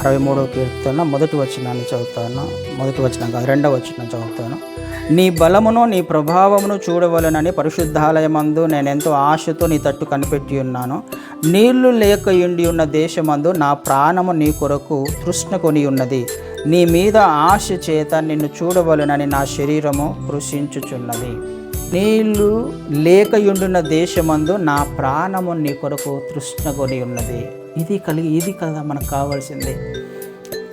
అరవై మూడవ కీర్తన మొదటి వచనాన్ని చదువుతాను. మొదటి వచనం కాదు రెండవ వచనం చదువుతాను. నీ బలమును నీ ప్రభావమును చూడవలనని పరిశుద్ధాలయమందు నేను ఎంతో ఆశతో నీ తట్టు కనిపెట్టి ఉన్నాను. నీళ్ళు లేక ఇండి ఉన్న దేశమందు నా ప్రాణము నీ కొరకు తృష్ణ కొని ఉన్నది. నీ మీద ఆశ చేత నిన్ను చూడవలనని నా శరీరము కృషించుచున్నది. నీళ్ళు లేకయుండున్న దేశమందు నా ప్రాణము నీ కొరకు తృష్ణ కొని ఉన్నది. ఇది కలిగి ఇది కదా మనకు కావాల్సింది.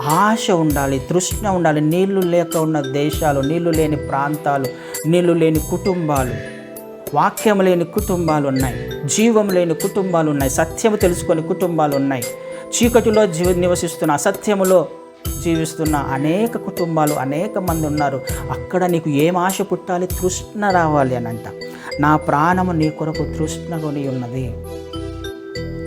ఆశ ఉండాలి తృష్ణ ఉండాలి. నీళ్ళు లేక ఉన్న దేశాలు నీళ్ళు లేని ప్రాంతాలు నీళ్ళు లేని కుటుంబాలు వాక్యం లేని కుటుంబాలు ఉన్నాయి. జీవం లేని కుటుంబాలు ఉన్నాయి. సత్యము తెలుసుకొని కుటుంబాలు ఉన్నాయి. చీకటిలో జీవ నివసిస్తున్న అసత్యములో జీవిస్తున్న అనేక కుటుంబాలు అనేక మంది ఉన్నారు. అక్కడ నీకు ఏం ఆశ పుట్టాలి? తృష్ణ రావాలి అని అంట నా ప్రాణము నీ కొరకు తృష్ణ కొని ఉన్నది.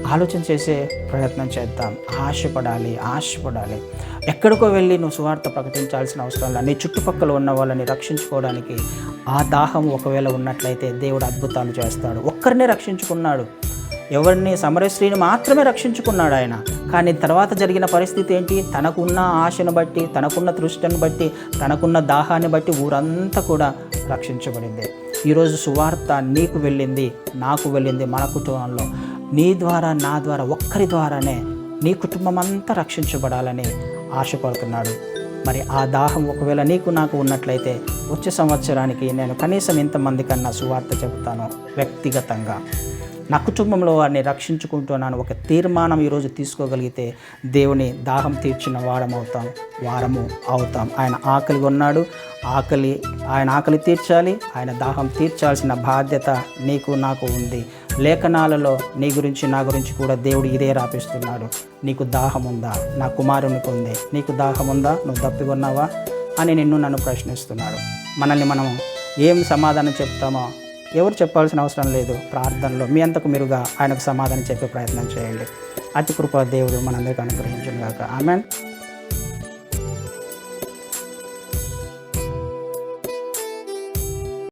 ఆలోచన చేసే ప్రయత్నం చేద్దాం. ఆశపడాలి ఆశపడాలి. ఎక్కడికో వెళ్ళి నువ్వు సువార్త ప్రకటించాల్సిన అవసరం లేదు. నీ చుట్టుపక్కల ఉన్న వాళ్ళని రక్షించుకోవడానికి ఆ దాహం ఒకవేళ ఉన్నట్లయితే దేవుడు అద్భుతాలు చేస్తాడు. ఒక్కరినే రక్షించుకున్నాడు. ఎవరిని? సమరశ్రీని మాత్రమే రక్షించుకున్నాడు ఆయన. కానీ తర్వాత జరిగిన పరిస్థితి ఏంటి? తనకున్న ఆశను బట్టి తనకున్న తృష్టిని బట్టి తనకున్న దాహాన్ని బట్టి ఊరంతా కూడా రక్షించబడింది. ఈరోజు సువార్త నీకు వెళ్ళింది నాకు వెళ్ళింది మన కుటుంబంలో. నీ ద్వారా నా ద్వారా ఒక్కరి ద్వారానే నీ కుటుంబం అంతా రక్షించబడాలని ఆశపడుతున్నాడు. మరి ఆ దాహం ఒకవేళ నీకు నాకు ఉన్నట్లయితే వచ్చే సంవత్సరానికి నేను కనీసం ఇంతమంది కన్నా సువార్త చెబుతాను వ్యక్తిగతంగా. నా కుటుంబంలో వారిని రక్షించుకుంటున్నాను ఒక తీర్మానం ఈరోజు తీసుకోగలిగితే దేవుని దాహం తీర్చిన వారం అవుతాం వారము అవుతాం. ఆయన ఆకలి ఉన్నాడు ఆకలి ఆయన ఆకలి తీర్చాలి ఆయన దాహం తీర్చాల్సిన బాధ్యత నీకు నాకు ఉంది. లేఖనాలలో నీ గురించి నా గురించి కూడా దేవుడు ఇదే రాపిస్తున్నాడు. నీకు దాహం ఉందా? నా కుమారునికి ఉంది. నీకు దాహం ఉందా? నువ్వు తప్పికొన్నావా అని నిన్ను నన్ను ప్రశ్నిస్తున్నాడు. మనల్ని మనం ఏం సమాధానం చెప్తామో ఎవరు చెప్పాల్సిన అవసరం లేదు. ప్రార్థనలో మీ అంతకు మీరుగా ఆయనకు సమాధానం చెప్పే ప్రయత్నం చేయండి. అతి కృప దేవుడు మనందరికీ అనుగ్రహించుగాక ఆమెన్.